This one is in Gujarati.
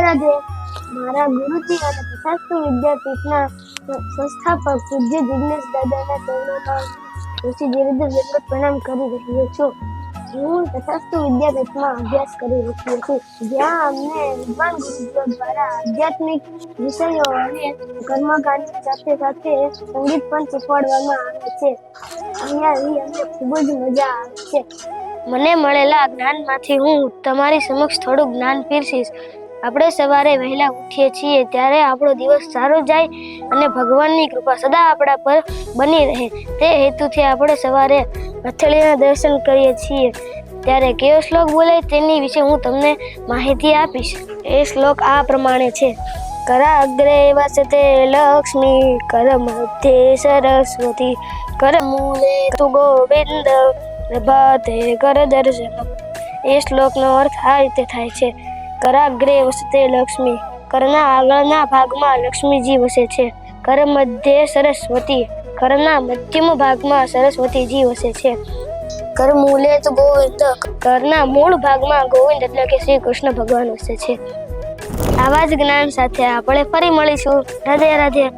રાધે મારા ગુરુજી અને તથાસ્તુ વિદ્યાપીઠના સંસ્થાપક પૂજ્ય જિગ્નેશ દાદાના ચરણોમાં ઋષિ ધીરેન્દ્ર દંડવત પ્રણામ કરી રહ્યો છું. હું તથાસ્તુ વિદ્યાપીઠમાં અભ્યાસ કરી રહ્યો છું જ્યાં અમને વિદ્વાન ગુરુજીઓ દ્વારા આધ્યાત્મિક વિષયો અને કર્મકાંડ સાથે સાથે સંગીત પણ શીખવાડવામાં આવે છે. અહીંયા અમને ખૂબ જ મજા આવે છે. મને મળેલા જ્ઞાનમાંથી હું તમારી સમક્ષ થોડું જ્ઞાન પીરસીશ. આપણે સવારે વહેલા ઉઠીએ છીએ ત્યારે આપણો દિવસ સારો જાય અને ભગવાનની કૃપા સદા આપણા પર બની રહે. તે હેતુથી આપણે સવારે હથેળીના દર્શન કરીએ છીએ. ત્યારે કયો શ્લોક બોલાય તેની વિશે હું તમને માહિતી આપીશ. એ શ્લોક આ પ્રમાણે છે. કરા અગ્રે વસતે લક્ષ્મી, કર મધ્યે સરસ્વતી, કર મૂલે તુ ગોવિંદ, પ્રભાતે કર દર્શન. એ શ્લોકનો અર્થ આ રીતે થાય છે. કરાગ્રે વસતે લક્ષ્મી. કરના આગળના ભાગમાં લક્ષ્મીજી વસે છે. કર મધ્યે સરસ્વતી કરના મધ્યમ ભાગમાં સરસ્વતીજી વસે છે. કર મૂલે તો ગોવિંદ કરના મૂળ ભાગમાં ગોવિંદ એટલે કે શ્રી કૃષ્ણ ભગવાન વસે છે. આવા જ જ્ઞાન સાથે આપણે ફરી મળીશું. રાધે રાધે.